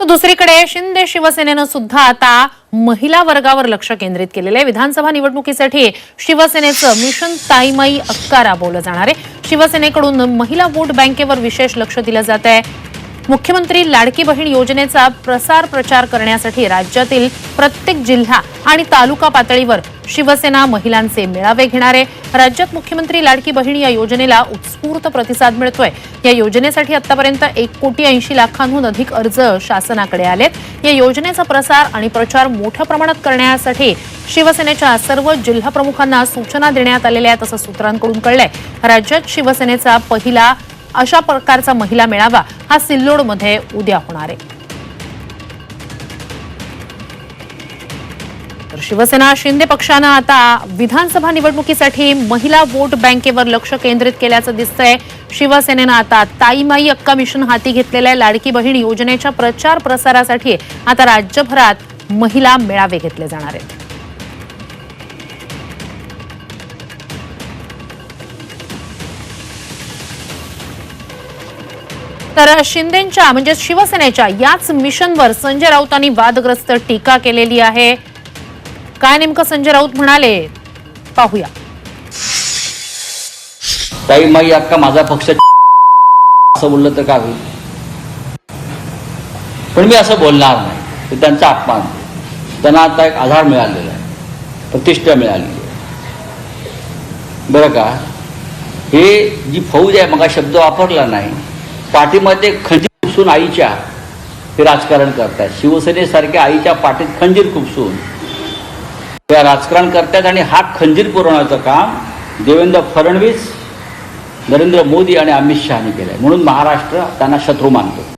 तर दुसरीकडे शिंदे शिवसेनेनं सुद्धा आता महिला वर्गावर लक्ष केंद्रित केलेलं आहे. विधानसभा निवडणुकीसाठी शिवसेनेचं मिशन ताईमाई अक्का राबवलं जाणार आहे. शिवसेनेकडून महिला वोट बँकेवर विशेष लक्ष दिलं जात आहे. मुख्यमंत्री लाडकी बहीण योजनेचा प्रसार प्रचार करण्यासाठी राज्यातील प्रत्येक जिल्हा आणि तालुका पातळीवर शिवसेना महिलांचे मेळावे घेणार. आहे राज्यात मुख्यमंत्री लाडकी बहीण या योजनेला उत्स्फूर्त प्रतिसाद मिळतोय. या योजनेसाठी आतापर्यंत एक कोटी ऐंशी लाखांहून अधिक अर्ज शासनाकडे आलेत. या योजनेचा प्रसार आणि प्रचार मोठ्या प्रमाणात करण्यासाठी शिवसेनेच्या सर्व जिल्हा प्रमुखांना सूचना देण्यात आलेल्या आहेत असं सूत्रांकडून कळलंय. राज्यात शिवसेनेचा पहिला अशा प्रकारचा महिला मेळावा हा सिल्लोडमध्ये उद्या होणार आहे. तर शिवसेना शिंदे पक्षानं आता विधानसभा निवडणुकीसाठी महिला वोट बँकेवर लक्ष केंद्रित केल्याचं दिसतंय. शिवसेनेनं आता ताईमाई अक्का मिशन हाती घेतलेल्या लाडकी बहीण योजनेच्या प्रचार प्रसारासाठी आता राज्यभरात महिला मेळावे घेतले जाणार आहेत. तर शिंदेच्या म्हणजे शिवसेनेच्या याच मिशनवर संजय राऊतांनी वादग्रस्त टीका केलेली आहे. काय नेमकं संजय राऊत म्हणाले? पाहूया. ताई माई अक्का माझा पक्ष असं बोललं तर काय होईल? पण मी असं बोलणार नाही. ते त्यांचा अपमान. त्यांना आता एक आधार मिळालेला आहे. प्रतिष्ठा मिळाली आहे. बरं का? हे जी फौज आहे मग हा शब्द वापरला नाही. पाठीमध्ये खंजीर खुपसून आईच्या. हे राजकारण करतात शिवसेनेसारख्या आईच्या पाठीत खंजीर खुपसून त्या राजकारण करतात आणि हा खंजीर पुरवण्याचं काम देवेंद्र फडणवीस नरेंद्र मोदी आणि अमित शहानी केलंय. म्हणून महाराष्ट्र त्यांना शत्रू मानतो.